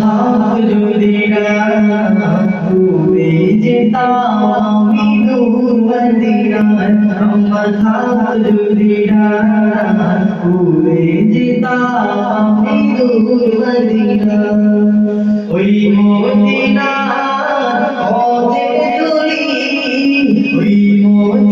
থাক যদি ডুবে যেতাম আমি দূর মদিনায় আমার থাক যদি ডুবে যেতাম আমি দূর মদিনায় ওই মদিনা ওই মদিনা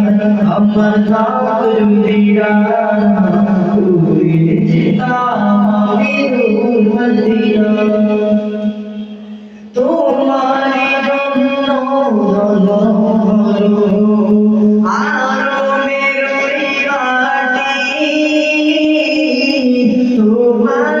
আমার যদি ডুবে যেতাম আমি দূর মদিনায় তোমার জন্য আরও মেরই কাটি তোমার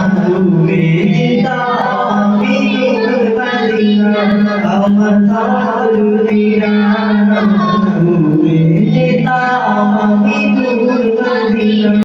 আমার